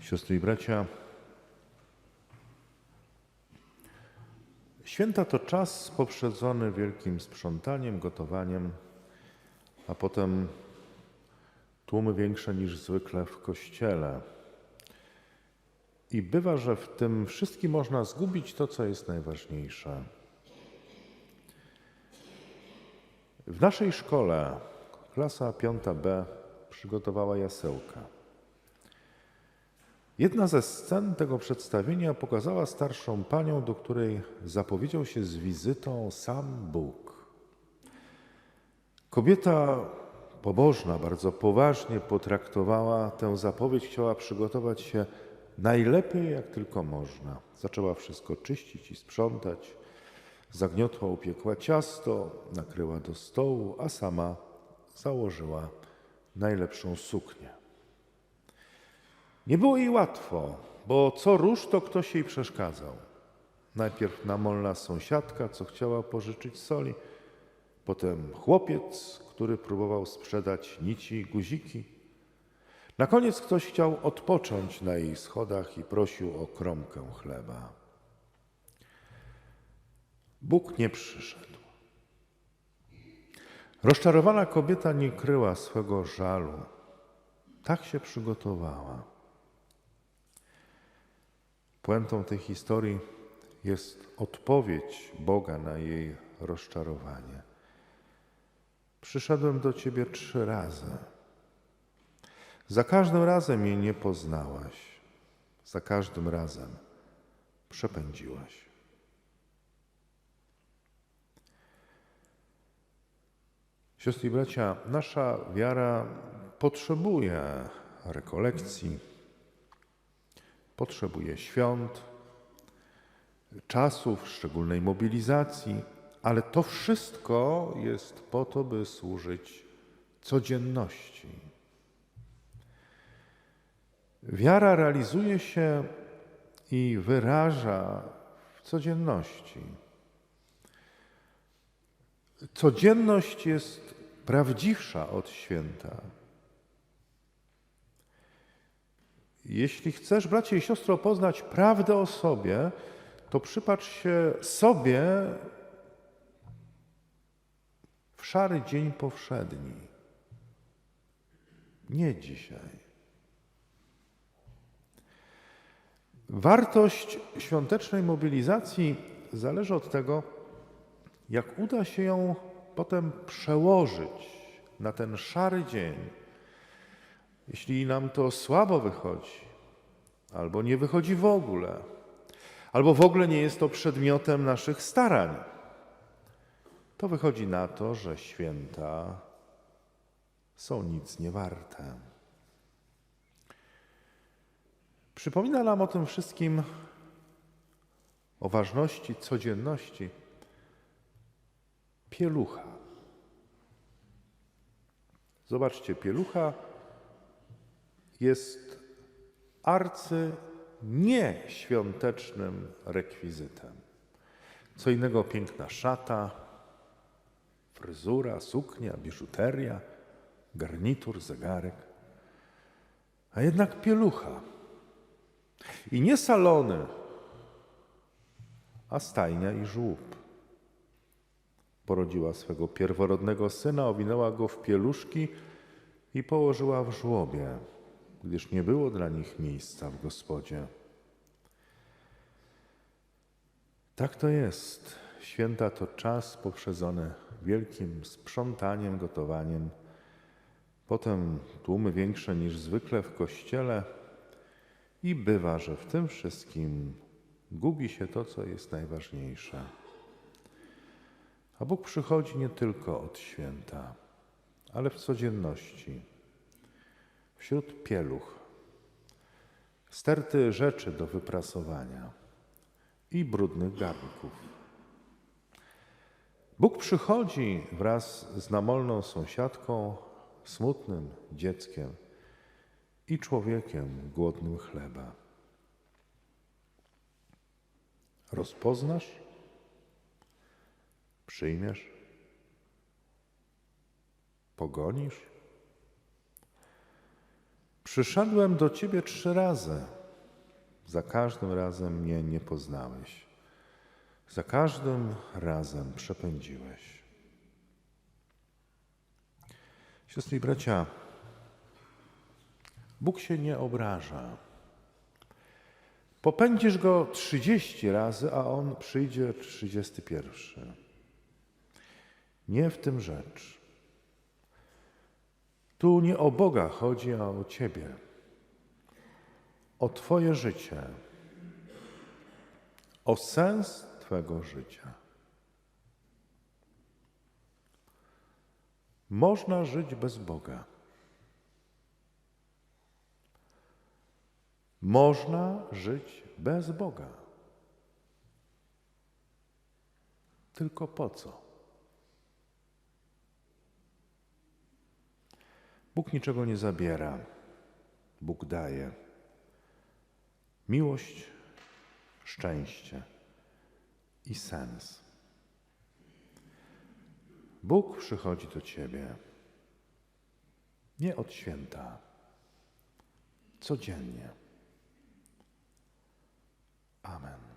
Siostry i bracia, święta to czas poprzedzony wielkim sprzątaniem, gotowaniem, a potem tłumy większe niż zwykle w kościele. I bywa, że w tym wszystkim można zgubić to, co jest najważniejsze. W naszej szkole klasa 5B przygotowała jasełka. Jedna ze scen tego przedstawienia pokazała starszą panią, do której zapowiedział się z wizytą sam Bóg. Kobieta pobożna, bardzo poważnie potraktowała tę zapowiedź, chciała przygotować się najlepiej jak tylko można. Zaczęła wszystko czyścić i sprzątać. Zagniotła, upiekła ciasto, nakryła do stołu, a sama założyła najlepszą suknię. Nie było jej łatwo, bo co róż to ktoś jej przeszkadzał. Najpierw namolna sąsiadka, co chciała pożyczyć soli, potem chłopiec, który próbował sprzedać nici i guziki. Na koniec ktoś chciał odpocząć na jej schodach i prosił o kromkę chleba. Bóg nie przyszedł. Rozczarowana kobieta nie kryła swego żalu. Tak się przygotowała. Puentą tej historii jest odpowiedź Boga na jej rozczarowanie. Przyszedłem do ciebie trzy razy. Za każdym razem mnie nie poznałaś. Za każdym razem przepędziłaś. Siostry i bracia, nasza wiara potrzebuje rekolekcji, potrzebuje świąt, czasów, szczególnej mobilizacji, ale to wszystko jest po to, by służyć codzienności. Wiara realizuje się i wyraża w codzienności. Codzienność jest prawdziwsza od święta. Jeśli chcesz, bracie i siostro, poznać prawdę o sobie, to przypatrz się sobie w szary dzień powszedni. Nie dzisiaj. Wartość świątecznej mobilizacji zależy od tego, jak uda się ją potem przełożyć na ten szary dzień. Jeśli nam to słabo wychodzi, albo nie wychodzi w ogóle, albo w ogóle nie jest to przedmiotem naszych starań, to wychodzi na to, że święta są nic nie warte. Przypomina nam o tym wszystkim, o ważności codzienności, pielucha. Zobaczcie, pielucha jest arcy nieświątecznym rekwizytem. Co innego piękna szata, fryzura, suknia, biżuteria, garnitur, zegarek, a jednak pielucha. I nie salony, a stajnia i żłób. Porodziła swego pierworodnego syna, owinęła go w pieluszki i położyła w żłobie, gdyż nie było dla nich miejsca w gospodzie. Tak to jest. Święta to czas poprzedzony wielkim sprzątaniem, gotowaniem. Potem tłumy większe niż zwykle w kościele i bywa, że w tym wszystkim gubi się to, co jest najważniejsze. A Bóg przychodzi nie tylko od święta, ale w codzienności, wśród pieluch, sterty rzeczy do wyprasowania i brudnych garnków. Bóg przychodzi wraz z namolną sąsiadką, smutnym dzieckiem i człowiekiem głodnym chleba. Rozpoznasz? Przyjmiesz? Pogonisz? Przyszedłem do Ciebie trzy razy. Za każdym razem mnie nie poznałeś. Za każdym razem przepędziłeś. Siostry i bracia, Bóg się nie obraża. Popędzisz go 30 razy, a on przyjdzie 31. Nie w tym rzecz. Tu nie o Boga chodzi, a o Ciebie. O Twoje życie. O sens Twego życia. Można żyć bez Boga. Można żyć bez Boga. Tylko po co? Bóg niczego nie zabiera. Bóg daje. Miłość, szczęście i sens. Bóg przychodzi do Ciebie nie od święta, codziennie. Amen.